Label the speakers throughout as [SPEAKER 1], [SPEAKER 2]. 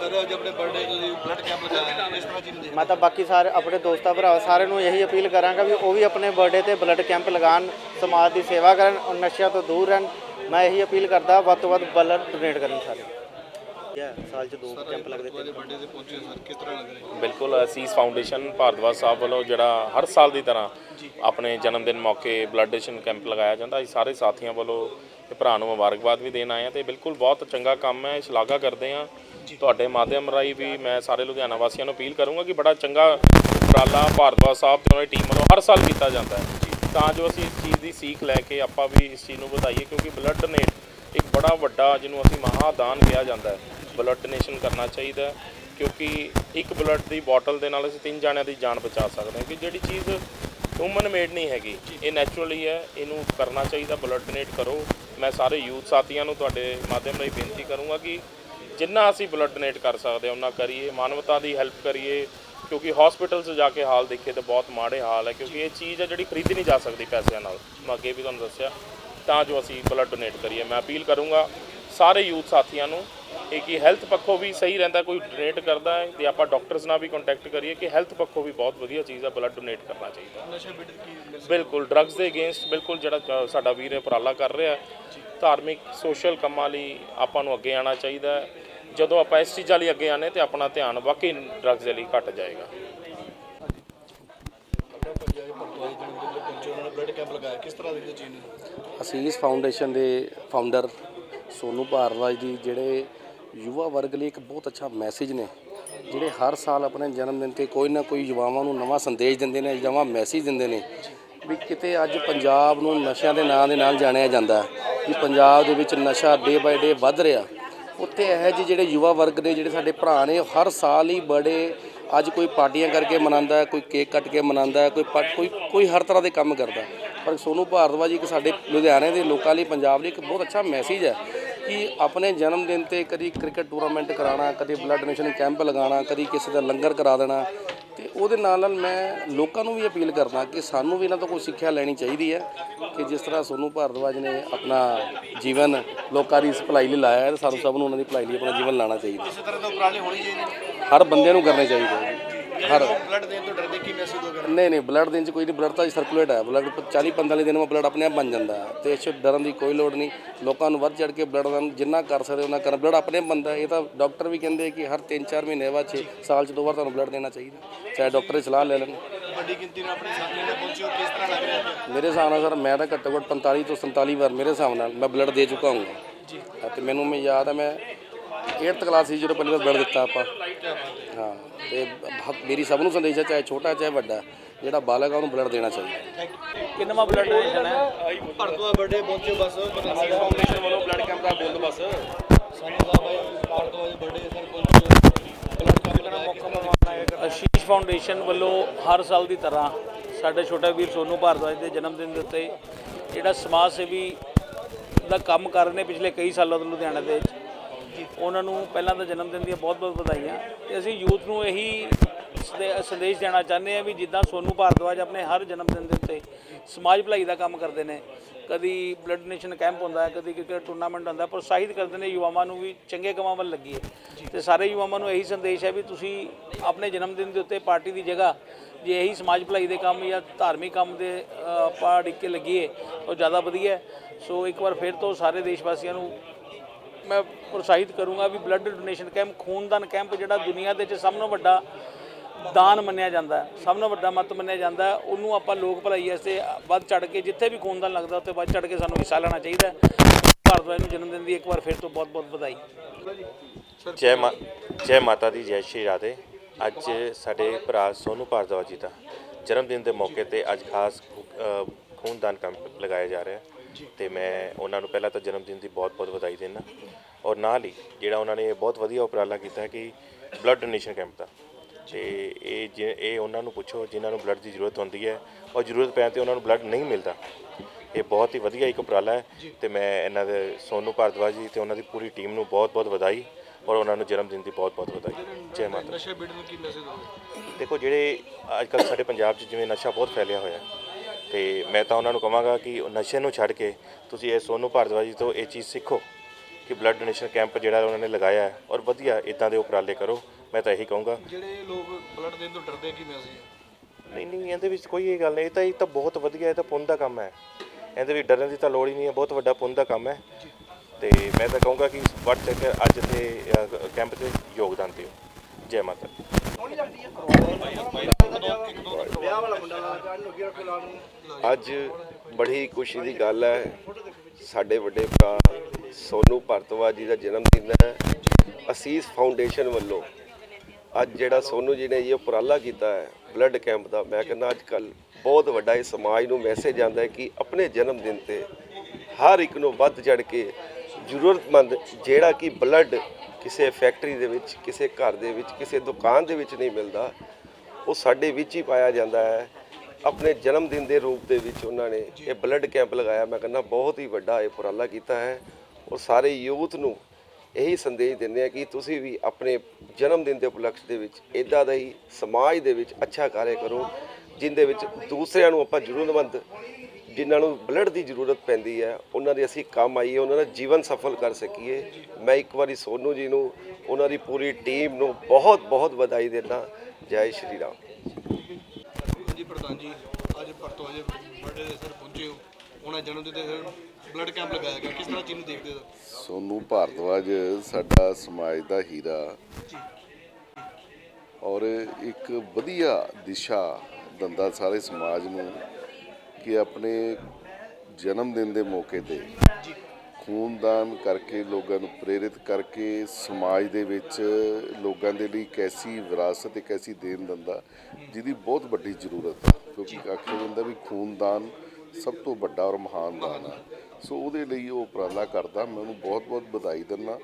[SPEAKER 1] Sir ਅੱਜ ਆਪਣੇ birthday ਤੁਸੀਂ ਬਲੱਡ ਕੈਂਪ ਲਗਾਇਆ ਇਸ ਤਰ੍ਹਾਂ ਚੀਜ਼ ਨੂੰ
[SPEAKER 2] ਮੈਂ ਤਾਂ ਬਾਕੀ ਸਾਰੇ ਆਪਣੇ ਦੋਸਤਾਂ ਭਰਾ ਸਾਰਿਆਂ ਨੂੰ ਇਹੀ ਅਪੀਲ ਕਰਾਂਗਾ ਵੀ ਉਹ ਵੀ ਆਪਣੇ ਬਰਥਡੇ ਤੇ ਬਲੱਡ ਕੈਂਪ ਲਗਾਉਣ ਸਮਾਜ ਦੀ ਸੇਵਾ ਕਰਨ ਔਰ ਨਸ਼ਿਆਂ ਤੋਂ ਦੂਰ ਰਹਿਣ। ਮੈਂ ਇਹੀ ਅਪੀਲ ਕਰਦਾ ਵੱਧ ਤੋਂ ਵੱਧ ਬਲੱਡ ਡੋਨੇਟ ਕਰਨ ਸਾਰੇ। ਯਾ ਸਾਲ ਚ ਦੋ ਕੈਂਪ ਲੱਗਦੇ
[SPEAKER 1] ਤੁਹਾਡੇ ਬਰਥਡੇ ਤੇ ਪਹੁੰਚੇ ਸਰ ਕਿਸ ਤਰ੍ਹਾਂ ਲੱਗ ਰਿਹਾ
[SPEAKER 3] ਬਿਲਕੁਲ ਅਸੀਸ ਫਾਊਂਡੇਸ਼ਨ ਭਾਰਦਵਾਜ ਸਾਹਿਬ ਵੱਲੋਂ ਜਿਹੜਾ ਹਰ ਸਾਲ ਦੀ ਤਰ੍ਹਾਂ ਆਪਣੇ ਜਨਮ ਦਿਨ ਮੌਕੇ ਬਲੱਡ ਡੋਨੇਸ਼ਨ ਕੈਂਪ ਲਗਾਇਆ ਜਾਂਦਾ। ਅਸੀਂ ਸਾਰੇ ਸਾਥੀਆਂ ਵੱਲੋਂ ਤੇ ਭਰਾ ਨੂੰ ਮੁਬਾਰਕਬਾਦ ਵੀ ਦੇਣ ਆਏ ਆ ਤੇ ਬਿਲਕੁਲ ਬਹੁਤ ਚੰਗਾ ਕੰਮ ਹੈ ਸ਼ਲਾਘਾ ਕਰਦੇ ਆ ਤੁਹਾਡੇ ਮਾਧਿਅਮ ਰਾਹੀਂ ਵੀ ਮੈਂ ਸਾਰੇ ਲੁਧਿਆਣਾ ਵਾਸੀਆਂ ਨੂੰ ਅਪੀਲ ਕਰੂੰਗਾ ਕਿ ਬੜਾ ਚੰਗਾ ਉਪਰਾਲਾ ਭਾਰਦਵਾਜ ਸਾਹਿਬ ਤੇ ਉਹਨਾਂ ਦੀ ਟੀਮ ਵੱਲੋਂ ਹਰ ਸਾਲ ਕੀਤਾ ਜਾਂਦਾ ਹੈ। ਤਾਂ ਜੋ ਅਸੀਂ ਇਸ ਚੀਜ਼ ਦੀ ਸੀਖ ਲੈ ਕੇ ਆਪਾਂ ਵੀ ਇਸ ਚੀਜ਼ ਨੂੰ ਵਧਾਈਏ ਕਿਉਂਕਿ ਬਲੱਡ ਡੋਨੇਟ ਇੱਕ ਬੜਾ ਵੱਡਾ ਜਿਹਨੂੰ ਅਸੀਂ ਮਹਾਦਾਨ ਕਿਹਾ ਜਾਂਦਾ ਹੈ। ਬਲੱਡ ਡੋਨੇਸ਼ਨ ਕਰਨਾ ਚਾਹੀਦਾ ਹੈ ਕਿਉਂਕਿ ਇੱਕ ਬਲੱਡ ਦੀ ਬੋਟਲ ਦੇ ਨਾਲ ਅਸੀਂ ਤਿੰਨ ਜਣਿਆਂ ਦੀ ਜਾਨ ਬਚਾ ਸਕਦੇ ਹਾਂ ਕਿ ਜਿਹੜੀ ਚੀਜ਼ ਹਿਊਮਨ ਮੇਡ ਨਹੀਂ ਹੈਗੀ ਇਹ ਨੈਚੁਰਲੀ ਹੈ ਇਹਨੂੰ ਕਰਨਾ ਚਾਹੀਦਾ ਬਲੱਡ ਡੋਨੇਟ ਕਰੋ। ਮੈਂ ਸਾਰੇ ਯੂਥ ਸਾਥੀਆਂ ਨੂੰ ਤੁਹਾਡੇ ਮਾਧਿਅਮ ਰਾਹੀਂ ਬੇਨਤੀ ਕਰੂੰਗਾ ਕਿ ਜਿੰਨਾ ਅਸੀਂ ਬਲੱਡ ਡੋਨੇਟ ਕਰ ਸਕਦੇ ਹਾਂ ਉਹਨਾਂ ਕਰੀਏ ਮਾਨਵਤਾ ਦੀ ਹੈਲਪ ਕਰੀਏ ਕਿਉਂਕਿ ਹਸਪੀਟਲ 'ਚ ਜਾ ਕੇ ਹਾਲ ਦੇਖੇ ਤਾਂ ਬਹੁਤ ਮਾੜੇ ਹਾਲ ਹੈ ਕਿਉਂਕਿ ਇਹ ਚੀਜ਼ ਹੈ ਜਿਹੜੀ ਖਰੀਦੀ ਨਹੀਂ ਜਾ ਸਕਦੀ ਪੈਸਿਆਂ ਨਾਲ। ਮੈਂ ਅੱਗੇ ਵੀ ਤੁਹਾਨੂੰ ਦੱਸਿਆ ਤਾਂ ਜੋ ਅਸੀਂ ਬਲੱਡ ਡੋਨੇਟ ਕਰੀਏ। ਮੈਂ ਅਪੀਲ ਕਰੂੰਗਾ ਸਾਰੇ ਯੂਥ ਸਾਥੀਆਂ ਨੂੰ ਇਹ ਕਿ ਹੈਲਥ ਪੱਖੋਂ ਵੀ ਸਹੀ ਰਹਿੰਦਾ ਕੋਈ ਡੋਨੇਟ ਕਰਦਾ ਹੈ ਤੇ ਆਪਾਂ ਡਾਕਟਰਸ ਨਾਲ ਵੀ ਕੰਟੈਕਟ ਕਰੀਏ ਕਿ ਹੈਲਥ ਪੱਖੋਂ ਵੀ ਬਹੁਤ ਵਧੀਆ ਚੀਜ਼ ਹੈ ਬਲੱਡ ਡੋਨੇਟ ਕਰਨਾ ਚਾਹੀਦਾ।
[SPEAKER 1] ਨਸ਼ਾ
[SPEAKER 3] ਬਿਲਕੁਲ ਡਰੱਗਸ ਦੇ ਅਗੇਂਸਟ ਬਿਲਕੁਲ ਜਿਹੜਾ ਸਾਡਾ ਵੀਰ ਉਪਰਾਲਾ ਕਰ ਰਿਹਾ ਧਾਰਮਿਕ ਸੋਸ਼ਲ ਕੰਮਾਂ ਲਈ ਆਪਾਂ ਨੂੰ ਅੱਗੇ ਆਉਣਾ ਚਾਹੀਦਾ ਹੈ। ਜਦੋਂ ਆਪਾਂ ਇਸ ਚੀਜ਼ਾਂ ਲਈ ਅੱਗੇ ਆਨੇ ਤੇ ਆਪਣਾ ਧਿਆਨ ਵਾਕਈ ਡਰੱਗਸ ਦੇ ਲਈ ਘਟ ਜਾਏਗਾ।
[SPEAKER 4] ਅਸੀਸ ਫਾਊਂਡੇਸ਼ਨ ਦੇ ਫਾਊਂਡਰ ਸੋਨੂ ਭਾਰਦਵਾਜ ਜੀ, ਜਿਹੜੇ ਯੁਵਾ ਵਰਗ ਲਈ ਇੱਕ ਬਹੁਤ ਅੱਛਾ ਮੈਸੇਜ ਨੇ, ਜਿਹੜੇ ਹਰ ਸਾਲ ਆਪਣੇ ਜਨਮ ਦਿਨ ਤੇ ਕੋਈ ਨਾ ਕੋਈ ਯੁਵਾਵਾਂ ਨੂੰ ਨਵਾਂ ਸੰਦੇਸ਼ ਦਿੰਦੇ ਨੇ, ਨਵਾਂ ਮੈਸੇਜ ਦਿੰਦੇ ਨੇ ਵੀ ਕਿਤੇ ਅੱਜ ਪੰਜਾਬ ਨੂੰ ਨਸ਼ਿਆਂ ਦੇ ਨਾਂ ਦੇ ਨਾਲ ਜਾਣਿਆ ਜਾਂਦਾ ਹੈ, ਵੀ ਪੰਜਾਬ ਦੇ ਵਿੱਚ ਨਸ਼ਾ ਡੇ ਬਾਏ ਡੇ ਵੱਧ ਰਿਹਾ। ਉੱਥੇ ਇਹ ਜਿਹੇ ਜਿਹੜੇ ਯੁਵਾ ਵਰਗ ਨੇ ਜਿਹੜੇ ਸਾਡੇ ਭਰਾ ਨੇ ਹਰ ਸਾਲ ਹੀ ਬੜੇ ਅੱਜ ਕੋਈ ਪਾਰਟੀਆਂ ਕਰਕੇ ਮਨਾਉਂਦਾ, ਕੋਈ ਕੇਕ ਕੱਟ ਕੇ ਮਨਾਉਂਦਾ, ਕੋਈ ਪਾ- ਕੋਈ ਕੋਈ ਹਰ ਤਰ੍ਹਾਂ ਦੇ ਕੰਮ ਕਰਦਾ। ਪਰ ਸੋਨੂ ਭਾਰਦਵਾਜ ਇੱਕ ਸਾਡੇ ਲੁਧਿਆਣੇ ਦੇ ਲੋਕਾਂ ਲਈ ਪੰਜਾਬ ਲਈ ਇੱਕ ਬਹੁਤ ਅੱਛਾ ਮੈਸੇਜ ਹੈ ਕਿ ਆਪਣੇ ਜਨਮ ਦਿਨ ਤੇ ਕਦੀ ਕ੍ਰਿਕਟ ਟੂਰਨਾਮੈਂਟ ਕਰਾਉਣਾ, ਕਦੀ ਬਲੱਡ ਡੋਨੇਸ਼ਨ ਕੈਂਪ ਲਗਾਉਣਾ, ਕਦੀ ਕਿਸੇ ਦਾ ਲੰਗਰ ਕਰਾ ਦੇਣਾ ਤੇ ਉਹਦੇ ਨਾਲ ਨਾਲ ਮੈਂ ਲੋਕਾਂ ਨੂੰ ਵੀ ਅਪੀਲ ਕਰਦਾ ਕਿ ਸਾਨੂੰ ਵੀ ਇਹਨਾਂ ਤੋਂ ਕੋਈ ਸਿੱਖਿਆ ਲੈਣੀ ਚਾਹੀਦੀ ਹੈ ਕਿ ਜਿਸ ਤਰ੍ਹਾਂ ਸੋਨੂ ਭਾਰਦਵਾਜ ਨੇ ਆਪਣਾ ਜੀਵਨ ਲੋਕਾਂ ਦੀ ਭਲਾਈ ਲਈ ਲਾਇਆ ਹੈ ਤੇ ਸਾਨੂੰ ਸਭ ਨੂੰ ਉਹਨਾਂ ਦੀ ਭਲਾਈ ਲਈ ਆਪਣਾ ਜੀਵਨ ਲਾਣਾ ਚਾਹੀਦਾ
[SPEAKER 1] ਇਸੇ ਤਰ੍ਹਾਂ ਦੇ ਉਪਰਾਲੇ ਹੋਣੇ ਚਾਹੀਦੇ
[SPEAKER 4] ਹਰ ਬੰਦੇ ਨੂੰ ਕਰਨੇ ਚਾਹੀਦੇ। ਹਰ
[SPEAKER 1] ਬਲੱਡ ਦੇਣ ਤੋਂ ਡਰਦੇ ਕੀ ਮੈਸੇਜ ਦੋਗੇ
[SPEAKER 4] ਨਹੀਂ ਨਹੀਂ ਬਲੱਡ ਦੇਣ ਚ ਕੋਈ ਨਹੀਂ ਬਲੱਡ ਤਾਂ ਸਰਕੂਲੇਟ ਹੈ। ਬਲੱਡ 40 45 ਦਿਨ ਵਿੱਚ ਬਲੱਡ ਆਪਣੇ ਆਪ ਬਣ ਜਾਂਦਾ ਹੈ ਤੇ ਇਸ 'ਚ ਡਰਨ ਦੀ ਕੋਈ ਲੋੜ ਨਹੀਂ। ਲੋਕਾਂ ਨੂੰ ਵੱਧ ਚੜ ਕੇ ਬਲੱਡ ਦਾਨ ਜਿੰਨਾ ਕਰ ਸਕਦੇ ਉਹਨਾਂ ਕਰਨ। ਬਲੱਡ ਆਪਣੇ ਆਪ ਬਣਦਾ ਹੈ। ਇਹ ਤਾਂ ਡਾਕਟਰ ਵੀ ਕਹਿੰਦੇ ਕਿ ਹਰ 3-4 ਮਹੀਨੇ ਬਾਅਦ 6 ਸਾਲ 'ਚ ਦੋ ਵਾਰ ਤੁਹਾਨੂੰ ਬਲੱਡ ਦੇਣਾ ਚਾਹੀਦਾ। ਚਾਹੇ ਡਾਕਟਰ ਦੀ ਸਲਾਹ ਲੈ ਲੈਣ।
[SPEAKER 1] ਵੱਡੀ ਗਿਣਤੀ ਨਾਲ ਆਪਣੇ ਸਾਥੀਆਂ ਨਾਲ ਪਹੁੰਚੇ ਹੋ ਕਿਸ ਤਰ੍ਹਾਂ ਲੱਗ ਰਿਹਾ ਹੈ?
[SPEAKER 4] ਮੇਰੇ ਹਿਸਾਬ ਨਾਲ ਸਰ ਮੈਂ ਤਾਂ ਘੱਟੋ ਘੱਟ 45 ਤੋਂ 47 ਵਾਰ ਮੇਰੇ ਹਿਸਾਬ ਨਾਲ ਮੈਂ ਬਲੱਡ ਦੇ ਚੁੱਕਾ ਹਾਂ ਜੀ। ਤੇ ਮੈਨੂੰ ਮੈਂ ਯਾਦ ਹੈ ਮੈਂ 8th ਕਲਾਸ ਸੀ ਜਦੋਂ ਪਹਿਲੀ ਵਾਰ ਬਲੱਡ ਦਿੱਤਾ ਆਪਾਂ। ਹਾਂ ਤੇ ਬ- ਮੇਰੀ ਸਭ ਨੂੰ ਸੰਦੇਸ਼ ਹੈ ਚਾਹੇ ਛੋਟਾ ਚਾਹੇ ਵੱਡਾ ਜਿਹੜਾ ਬਾਲਗ ਆ ਉਹਨੂੰ ਬਲੱਡ ਦੇਣਾ ਚਾਹੀਦਾ।
[SPEAKER 2] ਕਿੰਨਵਾ ਬਲੱਡ ਡੋਨੇਸ਼ਨ ਹੈ
[SPEAKER 1] ਭਗਤਵਾ ਬਰਥਡੇ ਪਹੁੰਚੇ ਬਸ ਅਸੀਸ
[SPEAKER 3] ਫਾਊਂਡੇਸ਼ਨ ਵੱਲੋਂ ਬਲੱਡ ਕੈਂਪ ਦਾ ਬੋਲ ਬਸ।
[SPEAKER 1] ਸਾਨੂੰ ਸਾਹਿਬ ਭਾਈ ਭਗਤਵਾ ਦੇ ਬਰਥਡੇ ਸਰ ਪਹੁੰਚੇ ਬਲੱਡ ਕੈਂਪ ਲਗਾਇਆ
[SPEAKER 5] ਅਸ਼ੀਸ਼ ਫਾਊਂਡੇਸ਼ਨ ਵੱਲੋਂ ਹਰ ਸਾਲ ਦੀ ਤਰ੍ਹਾਂ ਸਾਡੇ ਛੋਟਾ ਵੀਰ ਸੋਨੂ ਭਾਰਦਵਾਜ ਦੇ ਜਨਮ ਦਿਨ ਦੇ ਉੱਤੇ ਜਿਹੜਾ ਸਮਾਜ ਸੇਵੀ ਦਾ ਕੰਮ ਕਰ ਰਹੇ ਨੇ ਪਿਛਲੇ ਕਈ ਸਾਲਾਂ ਤੋਂ ਲੁਧਿਆਣਾ ਦੇ ਵਿੱਚ ਉਹਨਾਂ ਨੂੰ ਪਹਿਲਾਂ ਤਾਂ ਜਨਮ ਦਿਨ ਦੀਆਂ ਬਹੁਤ-ਬਹੁਤ ਵਧਾਈਆਂ ਤੇ ਅਸੀਂ ਯੂਥ ਨੂੰ ਇਹੀ ਸੰਦੇ- ਸੰਦੇਸ਼ ਦੇਣਾ ਚਾਹੁੰਦੇ ਹਾਂ ਵੀ ਜਿੱਦਾਂ ਸੋਨੂ ਭਾਰਦਵਾਜ ਆਪਣੇ ਹਰ ਜਨਮ ਦਿਨ ਦੇ ਉੱਤੇ ਸਮਾਜ ਭਲਾਈ ਦਾ ਕੰਮ ਕਰਦੇ ਨੇ ਕਦੀ ਬਲੱਡ ਡੋਨੇਸ਼ਨ ਕੈਂਪ ਹੁੰਦਾ ਹੈ ਕਦੀ ਕ੍ਰਿਕਟ ਟੂਰਨਾਮੈਂਟ ਹੁੰਦਾ ਪ੍ਰੋਤਸਾਹਿਤ ਕਰਦੇ ਨੇ ਯੁਵਾਵਾਂ ਨੂੰ ਵੀ ਚੰਗੇ ਕੰਮਾਂ ਵੱਲ ਲੱਗੀਏ ਤੇ ਸਾਰੇ ਯੁਵਾਵਾਂ ਨੂੰ ਇਹੀ ਸੰਦੇਸ਼ ਹੈ ਵੀ ਤੁਸੀਂ ਆਪਣੇ ਜਨਮ ਦਿਨ ਦੇ ਉੱਤੇ ਪਾਰਟੀ ਦੀ ਜਗ੍ਹਾ ਜੇ ਇਹੀ ਸਮਾਜ ਭਲਾਈ ਦੇ ਕੰਮ ਜਾਂ ਧਾਰਮਿਕ ਕੰਮ ਦੇ ਅ, ਆਪਾਂ ਅੜਿੱਕ ਲੱਗੀਏ ਉਹ ਜ਼ਿਆਦਾ ਵਧੀਆ ਸੋ ਇੱਕ ਵਾਰ ਫਿਰ ਤੋਂ ਸਾਰੇ ਦੇਸ਼ ਵਾਸੀਆਂ ਨੂੰ ਮੈਂ ਪ੍ਰੋਤਸਾਹਿਤ ਕਰੂੰਗਾ ਵੀ ਬਲੱਡ ਡੋਨੇਸ਼ਨ ਕੈਂਪ ਖੂਨਦਾਨ ਕੈਂਪ ਜਿਹੜਾ ਦੁਨੀਆ ਦੇ ਵਿੱਚ ਸਭ ਤੋਂ ਵੱਡਾ ਦਾਨ ਮੰਨਿਆ ਜਾਂਦਾ ਹੈ ਸਭ ਤੋਂ ਵੱਡਾ ਮਤ ਮੰਨਿਆ ਜਾਂਦਾ ਹੈ ਉਹਨੂੰ ਆਪਾਂ ਲੋਕ ਭਲਾਈ ਵਾਸਤੇ ਵੱਧ ਚੜ ਕੇ ਜਿੱਥੇ ਵੀ ਖੂਨਦਾਨ ਲੱਗਦਾ ਉੱਥੇ ਵੱਧ ਚੜ ਕੇ ਸਾਨੂੰ ਹਿੱਸਾ ਲੈਣਾ ਚਾਹੀਦਾ ਹੈ। ਭਾਰਤਵਾਜ ਨੂੰ ਜਨਮ ਦਿਨ ਦੀ ਇੱਕ ਵਾਰ ਫਿਰ ਤੋਂ ਬਹੁਤ ਬਹੁਤ ਵਧਾਈ
[SPEAKER 6] ਜੈ ਮਾ ਜੈ ਮਾਤਾ ਦੀ ਜੈ ਸ਼੍ਰੀ ਰਾਧੇ। ਅੱਜ ਸਾਡੇ ਭਰਾ ਸੋਨੂ ਭਾਰਦਵਾਜ ਜੀ ਦਾ ਜਨਮ ਦਿਨ ਦੇ ਮੌਕੇ ਤੇ ਅੱਜ ਖਾਸ ਖੂਨਦਾਨ ਕੈਂਪ ਲਗਾਇਆ ਜਾ ਰਿਹਾ ਹੈ। ਤੇ ਮੈਂ ਉਹਨਾਂ ਨੂੰ ਪਹਿਲਾਂ ਤਾਂ ਜਨਮ ਦਿਨ ਦੀ ਬਹੁਤ-ਬਹੁਤ ਵਧਾਈ ਦਿੰਦਾ। ਔਰ ਨਾਲ ਹੀ ਜਿਹੜਾ ਉਹਨਾਂ ਨੇ ਬਹੁਤ ਵਧੀਆ ਉਪਰਾਲਾ ਕੀਤਾ ਕਿ ਬਲੱਡ ਡੋਨੇਸ਼ਨ ਕੈਂਪ ਦਾ। ਤੇ ਇਹ ਜੇ- ਇਹ ਉਹਨਾਂ ਨੂੰ ਪੁੱਛੋ ਜਿਨ੍ਹਾਂ ਨੂੰ ਬਲੱਡ ਦੀ ਜ਼ਰੂਰਤ ਹੁੰਦੀ ਹੈ ਔਰ ਜ਼ਰੂਰਤ ਪੈਣ ਤੇ ਉਹਨਾਂ ਨੂੰ ਬਲੱਡ ਨਹੀਂ ਮਿਲਦਾ। ਇਹ ਬਹੁਤ ਹੀ ਵਧੀਆ ਇੱਕ ਉਪਰਾਲਾ ਹੈ ਤੇ ਮੈਂ ਇਹਨਾਂ ਦੇ ਸੋਨੂ ਭਾਰਦਵਾਜ ਜੀ ਤੇ ਉਹਨਾਂ ਦੀ ਪੂਰੀ ਟੀਮ ਨੂੰ ਬਹੁਤ-ਬਹੁਤ ਵਧਾਈ ਔਰ ਉਹਨਾਂ ਨੂੰ ਜਨਮ ਦਿਨ ਦੀ ਬਹੁਤ-ਬਹੁਤ ਵਧਾਈ। ਜੈ ਮਾਤਾ
[SPEAKER 1] ਨਸ਼ਾ ਬਿਡ ਨੂੰ ਕੀ ਮੈਸੇਜ ਦੋਗੇ?
[SPEAKER 6] ਦੇਖੋ ਜਿਹੜੇ ਅੱਜ ਕੱਲ੍ਹ ਸਾਡੇ ਪੰਜਾਬ 'ਚ ਜਿਵੇਂ ਨਸ਼ਾ ਬਹੁਤ ਫੈਲਿਆ ਹੋਇਆ ਹੈ, ਤੇ ਮੈਂ ਤਾਂ ਉਹਨਾਂ ਨੂੰ ਕਹਾਂਗਾ ਕਿ ਉਹ ਨਸ਼ੇ ਨੂੰ ਛੱਡ ਕੇ ਤੁਸੀਂ ਇਹ ਸੋਨੂ ਭਾਰਦਵਾਜ ਜੀ ਤੋਂ ਇਹ ਚੀਜ਼ ਸਿੱਖੋ। ਕਿ ਬਲੱਡ ਡੋਨੇਸ਼ਨ ਕੈਂਪ ਜਿਹੜਾ ਉਹਨਾਂ ਨੇ ਲਗਾਇਆ ਹੈ ਔਰ ਵਧੀਆ ਇਦਾਂ ਦੇ ਉਪਰਾਲੇ ਕਰੋ ਮੈਂ ਤਾਂ ਇਹੀ ਕਹੂੰਗਾ।
[SPEAKER 1] ਜਿਹੜੇ ਲੋਕ ਬਲੱਡ ਦੇਣ ਤੋਂ ਡਰਦੇ ਕੀ ਮੈਸੇਜ ਹੈ
[SPEAKER 6] ਨਹੀਂ ਨਹੀਂ ਇਹਦੇ ਵਿੱਚ ਕੋਈ ਇਹ ਗੱਲ ਨਹੀਂ ਇਹ ਤਾਂ ਇਹ ਤਾਂ ਬਹੁਤ ਵਧੀਆ ਇਹ ਤਾਂ ਪੁੰਨ ਦਾ ਕੰਮ ਹੈ। ਇਹਦੇ ਵਿੱਚ ਡਰਨ ਦੀ ਤਾਂ ਲੋੜ ਹੀ ਨਹੀਂ ਹੈ ਬਹੁਤ ਵੱਡਾ ਪੁੰਨ ਦਾ ਕੰਮ ਹੈ। ਤੇ ਮੈਂ ਤਾਂ ਕਹੂੰਗਾ ਕਿ ਵੱਧ ਚੜ ਕੇ ਅੱਜ ਦੇ ਕੈਂਪ 'ਤੇ ਯੋਗਦਾਨ ਦਿਓ। ਜੈ ਮਾਤਾ ਦੀ।
[SPEAKER 7] ਅੱਜ ਬੜੀ ਖੁਸ਼ੀ ਦੀ ਗੱਲ ਹੈ। ਸਾਡੇ ਵੱਡੇ ਭਰਾ ਸੋਨੂ ਭਾਰਤਵਾਜ ਜੀ ਦਾ ਜਨਮ ਦਿਨ ਹੈ। ਅਸੀਸ ਫਾਊਂਡੇਸ਼ਨ ਵੱਲੋਂ ਅੱਜ ਜਿਹੜਾ ਸੋਨੂ ਜੀ ਨੇ ਇਹ ਉਪਰਾਲਾ ਕੀਤਾ ਹੈ, ਬਲੱਡ ਕੈਂਪ ਦਾ, ਮੈਂ ਕਹਿੰਦਾ ਅੱਜ ਕੱਲ ਬਹੁਤ ਵੱਡਾ ਇਹ ਸਮਾਜ ਨੂੰ ਮੈਸੇਜ ਆਉਂਦਾ ਹੈ ਕਿ ਆਪਣੇ ਜਨਮ ਦਿਨ ਤੇ ਹਰ ਇੱਕ ਨੂੰ ਵੱਧ ਚੜ ਕੇ ਜ਼ਰੂਰਤਮੰਦ ਜਿਹੜਾ ਕਿ ਬਲੱਡ ਕਿਸੇ ਫੈਕਟਰੀ ਦੇ ਵਿੱਚ, ਕਿਸੇ ਘਰ ਦੇ ਵਿੱਚ, ਕਿਸੇ ਦੁਕਾਨ ਦੇ ਵਿੱਚ ਨਹੀਂ ਮਿਲਦਾ, ਉਹ ਸਾਡੇ ਵਿੱਚ ਹੀ ਪਾਇਆ ਜਾਂਦਾ ਹੈ। ਆਪਣੇ ਜਨਮ ਦਿਨ ਦੇ ਰੂਪ ਦੇ ਵਿੱਚ ਉਹਨਾਂ ਨੇ ਇਹ ਬਲੱਡ ਕੈਂਪ ਲਗਾਇਆ। ਮੈਂ ਕਹਿੰਦਾ ਬਹੁਤ ਹੀ ਵੱਡਾ ਇਹ ਉਪਰਾਲਾ ਕੀਤਾ ਹੈ। ਔਰ ਸਾਰੇ ਯੂਥ ਨੂੰ ਇਹੀ ਸੰਦੇਸ਼ ਦਿੰਦੇ ਆ ਕਿ ਤੁਸੀਂ ਵੀ ਆਪਣੇ ਜਨਮ ਦਿਨ ਦੇ ਉਪਲਕਸ਼ ਦੇ ਵਿੱਚ ਇਦਾਂ ਦਾ ਹੀ ਸਮਾਜ ਦੇ ਵਿੱਚ ਅੱਛਾ ਕਾਰਜ ਕਰੋ, ਜਿੰਦੇ ਵਿੱਚ ਦੂਸਰਿਆਂ ਨੂੰ ਆਪਾਂ ਜ਼ਰੂਰਤਮੰਦ, ਜਿਨ੍ਹਾਂ ਨੂੰ ਬਲੱਡ ਦੀ ਜ਼ਰੂਰਤ ਪੈਂਦੀ ਹੈ, ਉਹਨਾਂ ਦੇ ਅਸੀਂ ਕੰਮ ਆਈਏ, ਉਹਨਾਂ ਦਾ ਜੀਵਨ ਸਫਲ ਕਰ ਸਕੀਏ। ਮੈਂ ਇੱਕ ਵਾਰੀ ਸੋਨੂ ਜੀ ਨੂੰ, ਉਹਨਾਂ ਦੀ ਪੂਰੀ ਟੀਮ ਨੂੰ ਬਹੁਤ ਬਹੁਤ ਵਧਾਈ ਦਿੰਦਾ। ਜੈ ਸ਼੍ਰੀ ਰਾਮ।
[SPEAKER 1] ਜੀ ਪ੍ਰਧਾਨ ਜੀ, ਅੱਜ ਪਰਤੋ ਅਜੇ ਬਰਥਡੇ ਦੇ ਸਰ ਪਹੁੰਚੇ ਹੋ। ਉਹਨਾਂ ਜਨਮ ਫਿਰ ਬਲੱਡ ਕੈਂਪ ਲਗਾਇਆ ਗਿਆ। ਕਿਸ ਤਰ੍ਹਾਂ ਚੀਜ਼ ਨੂੰ ਦੇਖਦੇ ਹੋ?
[SPEAKER 8] ਸੋਨੂੰ ਭਾਰਦਵਾਜ ਸਾਡਾ ਸਮਾਜ ਦਾ ਹੀਰਾ। ਔਰ ਇੱਕ ਵਧੀਆ ਦਿਸ਼ਾ ਦਿੰਦਾ ਸਾਰੇ ਸਮਾਜ ਨੂੰ ਕਿ ਆਪਣੇ ਜਨਮ ਦਿਨ ਦੇ ਮੌਕੇ ਤੇ ਖੂਨਦਾਨ ਕਰਕੇ ਲੋਕਾਂ ਨੂੰ ਪ੍ਰੇਰਿਤ ਕਰਕੇ ਸਮਾਜ ਦੇ ਵਿੱਚ ਲੋਕਾਂ ਦੇ ਲਈ ਇੱਕ ਐਸੀ ਵਿਰਾਸਤ ਇੱਕ ਐਸੀ ਦੇਣ ਦਿੰਦਾ ਜਿਹਦੀ ਬਹੁਤ ਵੱਡੀ ਜ਼ਰੂਰਤ ਹੈ। ਕਿਉਂਕਿ ਆਖਿਆ ਜਾਂਦਾ ਵੀ ਖੂਨਦਾਨ ਸਭ ਤੋਂ ਵੱਡਾ ਔਰ ਮਹਾਨ ਦਾਨ ਹੈ ਸੋ ਉਹਦੇ ਲਈ ਉਹ ਉਪਰਾਲਾ ਕਰਦਾ ਮੈਂ ਉਹਨੂੰ ਬਹੁਤ-ਬਹੁਤ ਵਧਾਈ ਦਿੰਦਾ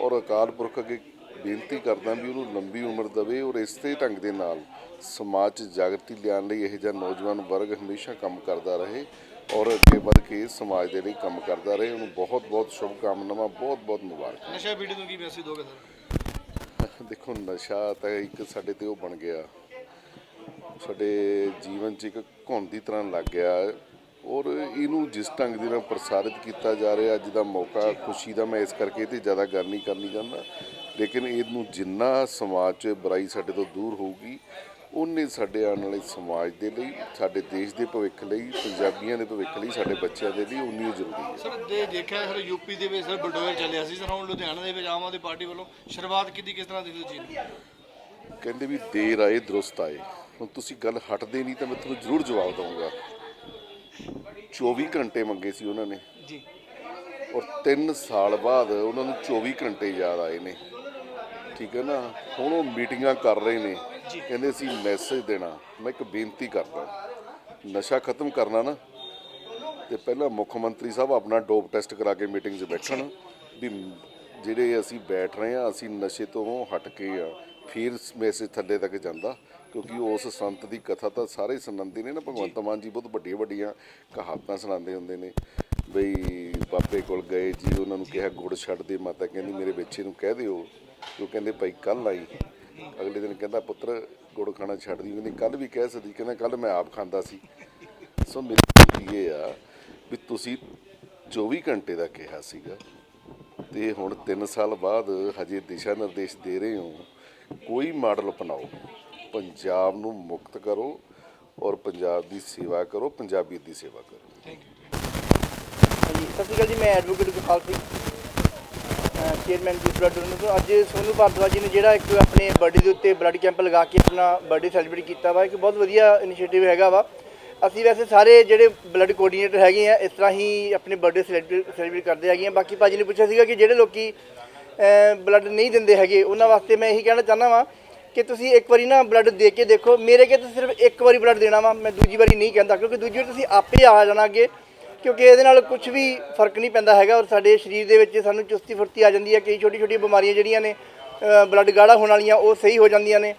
[SPEAKER 8] ਔਰ ਅਕਾਲ ਪੁਰਖ ਅੱਗੇ ਬੇਨਤੀ ਕਰਦਾ ਵੀ ਉਹਨੂੰ ਲੰਬੀ ਉਮਰ ਦੇਵੇ ਔਰ ਇਸੇ ਢੰਗ ਦੇ ਨਾਲ ਸਮਾਜ 'ਚ ਜਾਗਰਤੀ ਲਿਆਉਣ ਲਈ ਇਹ ਜਿਹਾ ਨੌਜਵਾਨ ਵਰਗ ਹਮੇਸ਼ਾ ਕੰਮ ਕਰਦਾ ਰਹੇ ਔਰ ਅੱਗੇ ਵੱਧ ਕੇ ਸਮਾਜ ਦੇ ਲਈ ਕੰਮ ਕਰਦਾ ਰਹੇ। ਉਹਨੂੰ ਬਹੁਤ-ਬਹੁਤ ਸ਼ੁਭ ਕਾਮਨਾਵਾਂ ਬਹੁਤ-ਬਹੁਤ ਮੁਬਾਰਕ।
[SPEAKER 1] ਨਸ਼ਾ ਪੀੜੀ ਨੂੰ ਕੀ ਮੈਸੇਜ ਦੋਗੇ ਸਰ?
[SPEAKER 8] ਦੇਖੋ ਨਸ਼ਾ ਤਾਂ ਇੱਕ ਸਾਡੇ ਤੇ ਉਹ ਬਣ ਗਿਆ। ਸਾਡੇ ਜੀਵਨ 'ਚ ਇੱਕ ਘੁਣ ਦੀ ਤਰ੍ਹਾਂ ਲੱਗ ਗਿਆ। ਔਰ ਇਹਨੂੰ ਜਿਸ ਢੰਗ ਦੇ ਨਾਲ ਪ੍ਰਸਾਰਿਤ ਕੀਤਾ ਜਾ ਰਿਹਾ ਅੱਜ ਦਾ ਮੌਕਾ ਖੁਸ਼ੀ ਦਾ ਮੈਂ ਇਸ ਕਰਕੇ ਤੇ ਜ਼ਿਆਦਾ ਗੱਲ ਨਹੀਂ ਕਰਨੀ ਚਾਹੁੰਦਾ। ਲੇਕਿਨ ਇਹਨੂੰ ਜਿੰਨਾ ਸਮਾਜ 'ਚ ਬੁਰਾਈ ਸਾਡੇ ਤੋਂ ਦੂਰ ਹੋਊਗੀ ਉਹਨੇ ਸਾਡੇ ਆਉਣ ਵਾਲੇ ਸਮਾਜ ਦੇ ਲਈ ਸਾਡੇ ਦੇਸ਼ ਦੇ ਭਵਿੱਖ ਲਈ ਪੰਜਾਬੀਆਂ ਦੇ ਭਵਿੱਖ ਲਈ ਸਾਡੇ ਬੱਚਿਆਂ ਦੇ ਲਈ ਉਨੀ ਜ਼ਰੂਰੀ ਹੈ।
[SPEAKER 1] ਸਰ ਦੇ ਦੇਖਿਆ ਸਰ ਯੂਪੀ ਦੇ ਵਿੱਚ ਸਰ ਬਲਡੋਜ਼ਰ ਚੱਲਿਆ ਸੀ ਸਰ ਹੁਣ ਲੁਧਿਆਣਾ ਦੇ ਵਿੱਚ ਆਮ ਆਦਮੀ ਪਾਰਟੀ ਵੱਲੋਂ ਸ਼ੁਰੂਆਤ ਕੀਤੀ ਕਿਸ ਤਰ੍ਹਾਂ ਦੀ ਨੂੰ
[SPEAKER 8] ਕਹਿੰਦੇ ਵੀ ਦੇਰ ਆਏ ਦਰੁਸਤ ਆਏ। ਹੁਣ ਤੁਸੀਂ ਗੱਲ ਹਟਦੇ ਨਹੀਂ ਤਾਂ ਮੈਂ ਤੁਹਾਨੂੰ ਜ਼ਰੂਰ ਜਵਾਬ ਦਊਂਗਾ। 24 ਘੰਟੇ ਮੰਗੇ ਸੀ ਉਹਨਾਂ ਨੇ।
[SPEAKER 1] ਜੀ।
[SPEAKER 8] ਔਰ 3 ਸਾਲ ਬਾਅਦ ਉਹਨਾਂ ਨੂੰ 24 ਘੰਟੇ ਯਾਦ ਆਏ ਨੇ। ਠੀਕ ਹੈ ਨਾ? ਹੁਣ ਉਹ ਮੀਟਿੰਗਾਂ ਕਰ ਰਹੇ ਨੇ। ਕਹਿੰਦੇ ਅਸੀਂ ਮੈਸੇਜ ਦੇਣਾ। ਮੈਂ ਇੱਕ ਬੇਨਤੀ ਕਰਦਾ। ਨਸ਼ਾ ਖਤਮ ਕਰਨਾ ਨਾ। ਤੇ ਪਹਿਲਾਂ ਮੁੱਖ ਮੰਤਰੀ ਸਾਹਿਬ ਆਪਣਾ ਡੋਪ ਟੈਸਟ ਕਰਾ ਕੇ ਮੀਟਿੰਗ 'ਚ ਬੈਠਣ। ਵੀ ਜਿਹੜੇ ਅਸੀਂ ਬੈਠ ਰਹੇ ਆ ਅਸੀਂ ਨਸ਼ੇ ਤੋਂ ਹਟ ਕੇ ਆ ਫਿਰ ਮੈਸੇਜ ਥੱਲੇ ਤੱਕ ਜਾਂਦਾ। ਕਿਉਂਕਿ ਉਸ ਸੰਤ ਦੀ ਕਥਾ ਤਾਂ ਸਾਰੇ ਸੁਣਾਉਂਦੇ ਨੇ ਨਾ ਭਗਵੰਤ ਮਾਨ ਜੀ ਬਹੁਤ ਵੱਡੀਆਂ ਵੱਡੀਆਂ ਕਹਾਵਤਾਂ ਸੁਣਾਉਂਦੇ ਹੁੰਦੇ ਨੇ ਬਈ ਬਾਬੇ ਕੋਲ ਗਏ ਜੀ ਉਹਨਾਂ ਨੂੰ ਕਿਹਾ ਗੁੜ ਛੱਡ ਦੇ ਮਾਤਾ ਕਹਿੰਦੀ ਮੇਰੇ ਬੱਚੇ ਨੂੰ ਕਹਿ ਦਿਓ। ਉਹ ਕਹਿੰਦੇ ਭਾਈ ਕੱਲ ਆਈ। ਅਗਲੇ ਦਿਨ ਕਹਿੰਦਾ ਪੁੱਤਰ ਗੁੜ ਖਾਣਾ ਛੱਡ ਦੀ। ਕਹਿੰਦੀ ਕੱਲ ਵੀ ਕਹਿ ਸਕਦੀ ਕਹਿੰਦਾ ਕੱਲ ਮੈਂ ਆਪ ਖਾਂਦਾ ਸੀ। ਸੋ ਮੇਰੀ ਇਹ ਆ ਵੀ ਤੁਸੀਂ 24 ਘੰਟੇ ਦਾ ਕਿਹਾ ਸੀਗਾ ਤੇ ਹੁਣ 3 ਸਾਲ ਬਾਅਦ ਹਜੇ ਦਿਸ਼ਾ ਨਿਰਦੇਸ਼ ਦੇ ਰਹੇ ਹੋ ਕੋਈ ਮਾਡਲ ਅਪਣਾਓ। ਪੰਜਾਬ ਨੂੰ ਮੁਕਤ ਕਰੋ ਔਰ ਪੰਜਾਬ ਦੀ ਸੇਵਾ ਕਰੋ ਪੰਜਾਬੀਅਤ ਦੀ ਸੇਵਾ ਕਰੋ।
[SPEAKER 9] ਹਾਂਜੀ ਸਤਿ ਸ਼੍ਰੀ ਅਕਾਲ ਜੀ ਮੈਂ advocate Gurpal Singh chairman ji blood donor ਤੋਂ ਅੱਜ ਸੋਨੂ ਭਾਰਦਵਾਜ ਜੀ ਨੇ ਜਿਹੜਾ ਇੱਕ ਆਪਣੇ ਬਰਥਡੇ ਦੇ ਉੱਤੇ ਬਲੱਡ ਕੈਂਪ ਲਗਾ ਕੇ ਆਪਣਾ ਬਰਥਡੇ ਸੈਲੀਬ੍ਰੇਟ ਕੀਤਾ ਵਾ ਇੱਕ ਬਹੁਤ ਵਧੀਆ ਇਨੀਸ਼ੀਏਟਿਵ ਹੈਗਾ ਵਾ। ਅਸੀਂ ਵੈਸੇ ਸਾਰੇ ਜਿਹੜੇ ਬਲੱਡ ਕੋਆਰਡੀਨੇਟਰ ਹੈਗੇ ਆ ਇਸ ਤਰ੍ਹਾਂ ਹੀ ਆਪਣੇ ਬਰਥਡੇ ਸੈਲੀਬ੍ਰੇਟ ਕਰਦੇ ਹੈਗੇ ਆ। ਬਾਕੀ ਭਾਜੀ ਨੇ ਪੁੱਛਿਆ ਸੀਗਾ ਕਿ ਜਿਹੜੇ ਲੋਕੀ ਬਲੱਡ ਨਹੀਂ ਦਿੰਦੇ ਹੈਗੇ ਉਹਨਾਂ ਵਾਸਤੇ ਮੈਂ ਇਹੀ ਕਹਿਣਾ ਚਾਹੁੰਦਾ ਵਾਂ ਕਿ ਤੁਸੀਂ ਇੱਕ ਵਾਰੀ ਨਾ ਬਲੱਡ ਦੇ ਕੇ ਦੇਖੋ। ਮੇਰੇ ਕੇ ਤਾਂ ਸਿਰਫ ਇੱਕ ਵਾਰੀ ਬਲੱਡ ਦੇਣਾ ਵਾ, ਮੈਂ ਦੂਜੀ ਵਾਰੀ ਨਹੀਂ ਕਹਿੰਦਾ, ਕਿਉਂਕਿ ਦੂਜੀ ਵਾਰ ਤੁਸੀਂ ਆਪੇ ਆ ਜਾਣਾ ਅੱਗੇ ਕਿਉਂਕਿ ਇਹਦੇ ਨਾਲ ਕੁਝ ਵੀ ਫ਼ਰਕ ਨਹੀਂ ਪੈਂਦਾ ਹੈਗਾ ਔਰ ਸਾਡੇ ਸਰੀਰ ਦੇ ਵਿੱਚ ਸਾਨੂੰ ਚੁਸਤੀ ਫੁਰਤੀ ਆ ਜਾਂਦੀ ਹੈ ਕਈ ਛੋਟੀ ਛੋਟੀ ਬਿਮਾਰੀਆਂ ਜਿਹੜੀਆਂ ਨੇ ਬਲੱਡ ਗਾੜਾ ਹੋਣ ਵਾਲੀਆਂ, ਉਹ ਸਹੀ ਹੋ ਜਾਂਦੀਆਂ ਨੇ।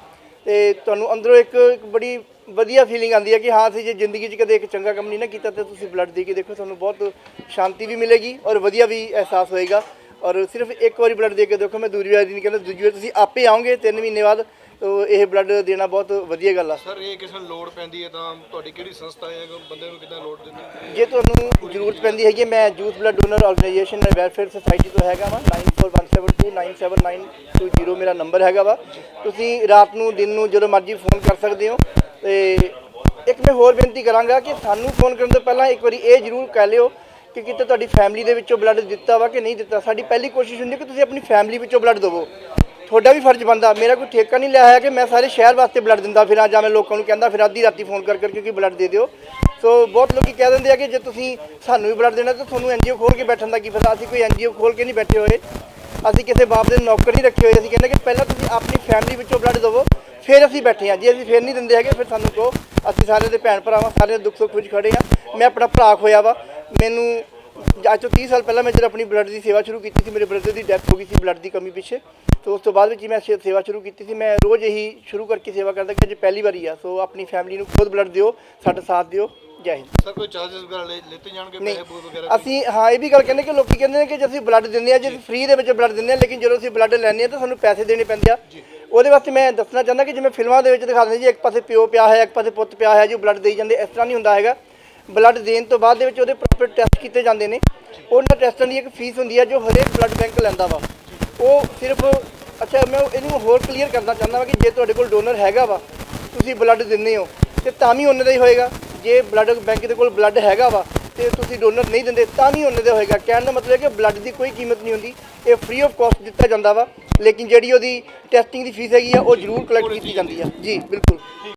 [SPEAKER 9] ਤੇ ਤੁਹਾਨੂੰ ਅੰਦਰੋਂ ਇੱਕ ਇੱਕ ਬੜੀ ਵਧੀਆ ਫੀਲਿੰਗ ਆਉਂਦੀ ਹੈ ਕਿ ਹਾਂ, ਅਸੀਂ ਜੇ ਜ਼ਿੰਦਗੀ 'ਚ ਕਦੇ ਇੱਕ ਚੰਗਾ ਕੰਮ ਨਹੀਂ ਨਾ ਕੀਤਾ, ਤੇ ਤੁਸੀਂ ਬਲੱਡ ਦੇ ਕੇ ਦੇਖੋ, ਤੁਹਾਨੂੰ ਬਹੁਤ ਸ਼ਾਂਤੀ ਵੀ ਮਿਲੇਗੀ ਔਰ ਵਧੀਆ ਵੀ ਅਹਿਸਾਸ ਹੋਏਗਾ। ਔਰ ਸਿਰਫ ਇੱਕ ਵਾਰੀ ਬਲੱਡ ਦੇ ਕੇ ਦੇਖੋ, ਮੈਂ ਦੂਜੀ ਵਾਰੀ ਨਹੀਂ ਕਹਿੰਦਾ, ਦੂਜੀ ਵਾਰ ਤੁਸੀਂ ਆਪੇ ਆਓਗੇ 3 ਮਹੀਨੇ ਬਾਅਦ ਤੋ ਇਹ ਬਲੱਡ ਦੇਣਾ ਬਹੁਤ ਵਧੀਆ ਗੱਲ ਆ।
[SPEAKER 1] ਸਰ ਇਹ ਕਿਸੇ ਨੂੰ ਲੋੜ ਪੈਂਦੀ ਹੈ ਤਾਂ ਤੁਹਾਡੀ ਕਿਹੜੀ ਸੰਸਥਾ ਹੈ? ਬੰਦੇ ਨੂੰ ਕਿੱਦਾਂ ਲੋੜ ਦਿੰਦੀ
[SPEAKER 9] ਜੇ ਤੁਹਾਨੂੰ ਜ਼ਰੂਰਤ ਪੈਂਦੀ ਹੈਗੀ ਮੈਂ youth blood donor organisation and welfare society ਤੋਂ ਹੈਗਾ ਵਾ। 9417297920 ਮੇਰਾ ਨੰਬਰ ਹੈਗਾ ਵਾ। ਤੁਸੀਂ ਰਾਤ ਨੂੰ ਦਿਨ ਨੂੰ ਜਦੋਂ ਮਰਜ਼ੀ ਫੋਨ ਕਰ ਸਕਦੇ ਹੋ। ਤੇ ਇੱਕ ਮੈਂ ਹੋਰ ਬੇਨਤੀ ਕਰਾਂਗਾ ਕਿ ਸਾਨੂੰ ਫੋਨ ਕਰਨ ਤੋਂ ਪਹਿਲਾਂ ਇੱਕ ਵਾਰੀ ਇਹ ਜ਼ਰੂਰ ਕਹਿ ਲਿਓ ਕਿ ਕਿਤੇ ਤੁਹਾਡੀ ਫੈਮਿਲੀ ਦੇ ਵਿੱਚੋਂ ਬਲੱਡ ਦਿੱਤਾ ਵਾ ਕਿ ਨਹੀਂ ਦਿੱਤਾ। ਸਾਡੀ ਪਹਿਲੀ ਕੋਸ਼ਿਸ਼ ਹੁੰਦੀ ਕਿ ਤੁਸੀਂ ਆਪਣੀ ਫੈਮਿਲੀ ਵਿੱਚੋਂ ਬਲੱਡ ਦਿਵੋ। ਤੁਹਾਡਾ ਵੀ ਫਰਜ਼ ਬਣਦਾ। ਮੇਰਾ ਕੋਈ ਠੇਕਾ ਨਹੀਂ ਲਿਆ ਹੈ ਕਿ ਮੈਂ ਸਾਰੇ ਸ਼ਹਿਰ ਵਾਸਤੇ ਬਲੱਡ ਦਿੰਦਾ ਫਿਰਾਂ, ਜਾਂ ਮੈਂ ਲੋਕਾਂ ਨੂੰ ਕਹਿੰਦਾ ਫਿਰ ਅੱਧੀ ਰਾਤੀ ਫੋਨ ਕਰ ਕਰਕੇ ਕਿਉਂਕਿ ਬਲੱਡ ਦੇ ਦਿਓ। ਸੋ ਬਹੁਤ ਲੋਕੀ ਕਹਿ ਦਿੰਦੇ ਆ ਕਿ ਜੇ ਤੁਸੀਂ ਸਾਨੂੰ ਵੀ ਬਲੱਡ ਦੇਣਾ, ਤਾਂ ਤੁਹਾਨੂੰ ਐਨਜੀਓ ਖੋਲ ਕੇ ਬੈਠਣ ਦਾ ਕੀ ਫਾਇਦਾ? ਅਸੀਂ ਕੋਈ ਐਨਜੀਓ ਖੋਲ ਕੇ ਨਹੀਂ ਬੈਠੇ ਹੋਏ। ਅਸੀਂ ਕਿਸੇ ਬਾਪ ਦੇ ਨੌਕਰ ਨਹੀਂ ਰੱਖੇ ਹੋਏ। ਅਸੀਂ ਕਹਿੰਦੇ ਕਿ ਪਹਿਲਾਂ ਤੁਸੀਂ ਆਪਣੀ ਫੈਮਿਲੀ ਵਿੱਚੋਂ ਬਲੱਡ ਦਿਵੋ, ਫਿਰ ਅਸੀਂ ਬੈਠੇ ਹਾਂ। ਜੇ ਅਸੀਂ ਫਿਰ ਨਹੀਂ ਦਿੰਦੇ ਹੈਗੇ, ਫਿਰ ਸਾਨੂੰ ਕਹੋ, ਅਸੀਂ ਸਾਰੇ ਦੇ ਭੈਣ ਭਰਾਵਾਂ, ਸਾਰੇ ਦੇ ਦੁੱਖ ਸੁੱਖ ਵਿੱਚ ਖੜੇ ਹਾਂ। ਮੈਂ ਆਪਣਾ ਭਰਾ ਖੋਇਆ ਵਾ। ਮੈਨੂੰ ਅੱਜ ਤੋਂ 30 ਸਾਲ ਪਹਿਲਾਂ ਮੈਂ ਜਦੋਂ ਆਪਣੀ ਬਲੱਡ ਦੀ ਸੇਵਾ ਸ਼ੁਰੂ ਕੀਤੀ ਸੀ ਮੇਰੇ ਬ੍ਰਦਰ ਦੀ ਡੈਥ ਹੋ ਗਈ ਸੀ ਬਲੱਡ ਦੀ ਕਮੀ ਪਿੱਛੇ। ਤੋਂ ਉਸ ਤੋਂ ਬਾਅਦ ਵਿੱਚ ਮੈਂ ਸੇਵਾ ਸ਼ੁਰੂ ਕੀਤੀ ਸੀ। ਮੈਂ ਰੋਜ਼ ਇਹੀ ਸ਼ੁਰੂ ਕਰਕੇ ਸੇਵਾ ਕਰਦਾ ਕਿ ਅੱਜ ਪਹਿਲੀ ਵਾਰੀ ਆ। ਸੋ ਆਪਣੀ ਫੈਮਿਲੀ ਨੂੰ ਖੁਦ ਬਲੱਡ ਦਿਓ ਸਾਡਾ ਸਾਥ ਦਿਓ। ਜੈ ਹਿੰਦ।
[SPEAKER 1] ਸਰ ਕੋਈ ਚਾਰजेस ਵਗੈਰਾ ਲੈਤੇ ਜਾਣਗੇ ਪੈਸੇ ਪੂਸੇ ਵਗੈਰਾ?
[SPEAKER 9] ਅਸੀਂ ਹਾਂ ਇਹ ਵੀ ਗੱਲ ਕਹਿੰਦੇ ਕਿ ਲੋਕੀ ਕਹਿੰਦੇ ਨੇ ਕਿ ਜੇ ਅਸੀਂ ਬਲੱਡ ਦਿੰਦੇ ਆ ਜੇ ਫ੍ਰੀ ਦੇ ਵਿੱਚ ਬਲੱਡ ਦਿੰਦੇ ਆ ਲੇਕਿਨ ਜਦੋਂ ਅਸੀਂ ਬਲੱਡ ਲੈਂਦੇ ਆ ਤਾਂ ਸਾਨੂੰ ਪੈਸੇ ਦੇਣੇ ਪੈਂਦੇ ਆ। ਉਹਦੇ ਵਾਸਤੇ ਮੈਂ ਦੱਸਣਾ ਚਾਹੁੰਦਾ ਕਿ ਜਿਵੇਂ ਫਿਲਮਾਂ ਦੇ ਵਿੱਚ ਦਿਖਾਉਂਦੇ ਜੀ ਇੱਕ ਪਾਸੇ ਪਿਓ ਪਿਆ ਹੈ ਇੱਕ ਪਾਸੇ ਪੁੱਤ ਪਿਆ ਹੈ ਜੀ ਬਲੱਡ ਦੇਈ ਜਾਂਦੇ ਇਸ ਤਰ੍ਹਾਂ ਨਹੀਂ ਹੁੰਦਾ ਹੈਗਾ। ਬਲੱਡ ਦੇਣ ਤੋਂ ਬਾਅਦ ਦੇ ਵਿੱਚ ਉਹਦੇ ਪ੍ਰੋਪਰ ਟੈਸਟ ਕੀਤੇ ਜਾਂਦੇ ਨੇ। ਉਹਨਾਂ ਟੈਸਟਾਂ ਦੀ ਇੱਕ ਫੀਸ ਹੁੰਦੀ ਹੈ ਜੋ ਹਰੇਕ ਬਲੱਡ ਬੈਂਕ ਲੈਂਦਾ ਵਾ। ਉਹ ਸਿਰਫ, ਅੱਛਾ, ਮੈਂ ਇਹਨੂੰ ਹੋਰ ਕਲੀਅਰ ਕਰਨਾ ਚਾਹੁੰਦਾ ਵਾ ਕਿ ਜੇ ਤੁਹਾਡੇ ਕੋਲ ਡੋਨਰ ਹੈਗਾ ਵਾ, ਤੁਸੀਂ ਬਲੱਡ ਦਿੰਦੇ ਹੋ, ਤੇ ਤਾਂ ਵੀ ਉਹਨਾਂ ਦਾ ਹੀ ਹੋਏਗਾ। ਜੇ ਬਲੱਡ ਬੈਂਕ ਦੇ ਕੋਲ ਬਲੱਡ ਹੈਗਾ ਵਾ, ਤੇ ਤੁਸੀਂ ਡੋਨਰ ਨਹੀਂ ਦਿੰਦੇ, ਤਾਂ ਵੀ ਉਹਨਾਂ ਦਾ ਹੋਏਗਾ। ਕਹਿਣ ਦਾ ਮਤਲਬ ਹੈ ਕਿ ਬਲੱਡ ਦੀ ਕੋਈ ਕੀਮਤ ਨਹੀਂ ਹੁੰਦੀ। ਇਹ ਫ੍ਰੀ ਆਫ ਕਾਸਟ ਦਿੱਤਾ ਜਾਂਦਾ ਵਾ। ਲੇਕਿਨ ਜਿਹੜੀ ਉਹਦੀ ਟੈਸਟਿੰਗ ਦੀ ਫੀਸ ਹੈਗੀ ਆ, ਉਹ ਜ਼ਰੂਰ ਕਲੈਕਟ ਕੀਤੀ ਜਾਂਦੀ ਆ। ਜੀ, ਬਿਲਕੁਲ।